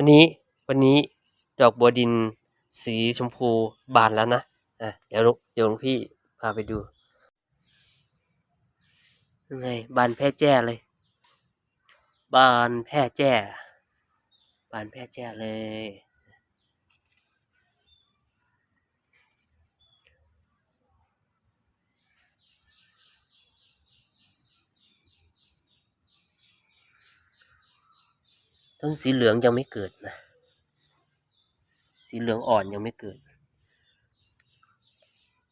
วันนี้วันนี้ดอกบัวดินสีชมพูบานแล้วนะอะเดี๋ยวลุเดี๋ยวหลวงพี่พาไปดูยังไงบานแพร่แจ้เลย บานแพร่แจ้ บานแพร่แจ้เลย ต้นสีเหลืองยังไม่เกิดนะ สีเหลืองอ่อนยังไม่เกิด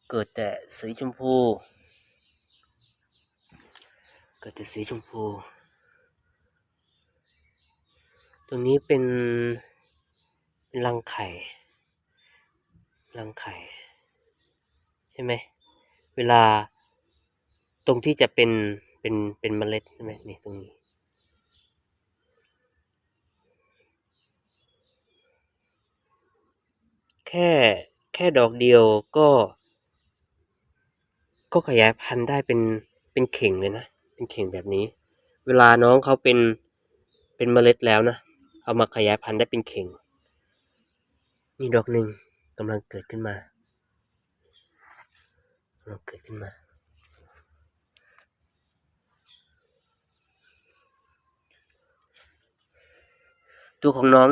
เกิดแต่สีชมพู เกิดแต่สีชมพู ตรงนี้เป็นเป็นรังไข่ รังไข่ ใช่ไหม เวลาตรงที่จะเป็นเป็นเป็นเมล็ดใช่ไหมนี่ตรงนี้ แค่แค่ดอกเดียวก็ ก็ขยายพันธุ์ได้เป็นเป็นเข่งเลยนะ เป็นเข่งแบบนี้ เวลาน้องเขาเป็นเป็นเมล็ดแล้วนะ เอามาขยายพันธุ์ได้เป็นเข่ง นี่ดอกหนึ่งกำลังเกิดขึ้นมากำลังเกิดขึ้นมาตัวของน้อง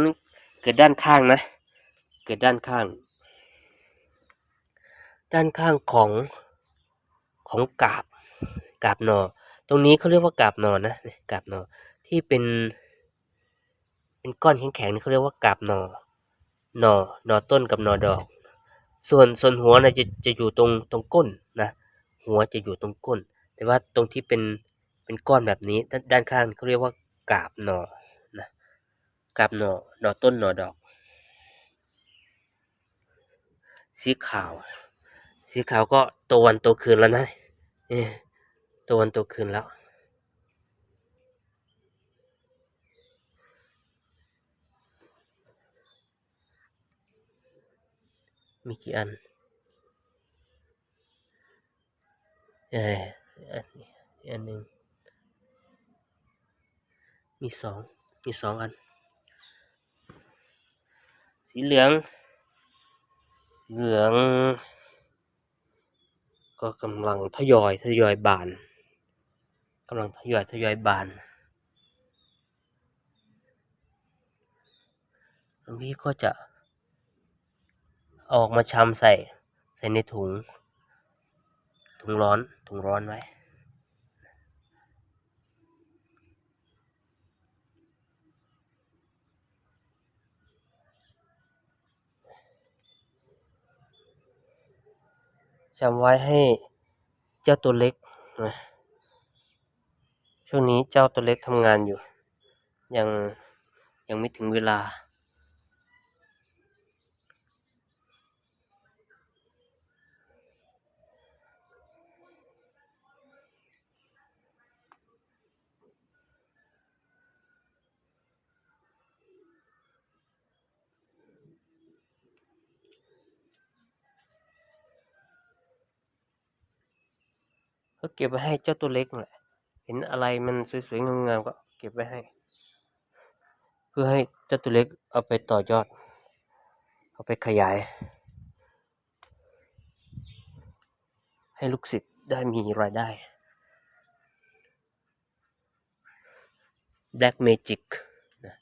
เกิดด้านข้างนะ เกิดด้านข้าง ด้านข้างของของกาบกาบหนอ ตรงนี้เขาเรียกว่ากาบหนอนะนี่กาบหนอที่เป็น เป็นก้อนแข็งๆนี่เขาเรียกว่ากาบหนอหนอหนอต้นกับหนอดอก ส่วนส่วนหัวนะจะจะอยู่ตรงตรงก้นนะหัวจะอยู่ตรงก้น แต่ว่าตรงที่เป็นเป็นก้อนแบบนี้ด้านด้านข้างเขาเรียกว่ากาบหนอนะกาบหนอหนอต้นหนอดอก สีขาว สีขาวก็โตวันโตคืนแล้วนะเออโตวันโตคืนแล้วมีกี่อัน เอออันนี้อันหนึ่งมีสอง มีสองอัน สีเหลือง เหลือง ก็กำลังทยอยทยอยบานกำลังทยอยทยอยบานหลวงพี่ก็จะอออกมาชำใส่ใส่ในถุง ถุงร้อนถุงร้อนไว้ จำไว้ให้เจ้าตัวเล็กนะช่วงนี้เจ้าตัวเล็กทำงานอยู่ ยังยังไม่ถึงเวลา ก็เก็บไว้ให้เจ้าตัวเล็กแหละ เห็นอะไรมันสวยๆงามๆก็เก็บไว้ให้ เพื่อให้เจ้าตัวเล็กเอาไปต่อยอด เอาไปขยาย ให้ลูกศิษย์ได้มีรายได้ Black Magic นะ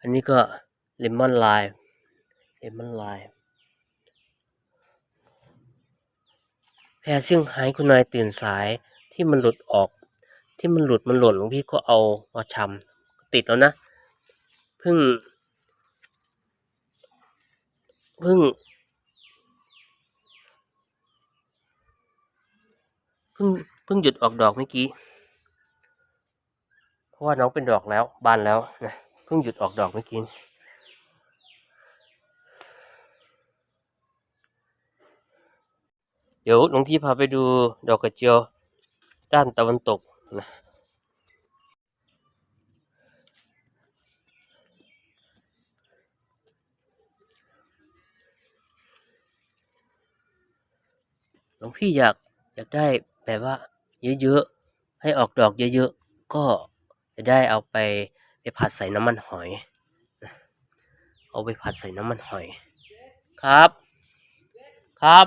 อันนี้ก็ Lemon Lime Lemon Lime แพรเซี่ยงไฮ้คุณนายตื่นสายที่มันหลุดออก ที่มันหลุดมันหล่นหลวงพี่ก็เอามาชำติดแล้วนะเพิ่งเพิ่งเพิ่งเพิ่งหยุดออกดอกเมื่อกี้ เพราะว่าน้องเป็นดอกแล้วบานแล้วนะเพิ่งหยุดออกดอกเมื่อกี้ เดี๋ยวหลวงพี่พาไปดูดอกกระเจียวด้านตะวันตกนะหลวงพี่อยากอยากได้แบบว่า เยอะๆ ให้ออกดอกเยอะๆ ก็จะได้เอาไปไปผัดใส่น้ำมันหอย เอาไปผัดใส่น้ำมันหอย ครับ ครับ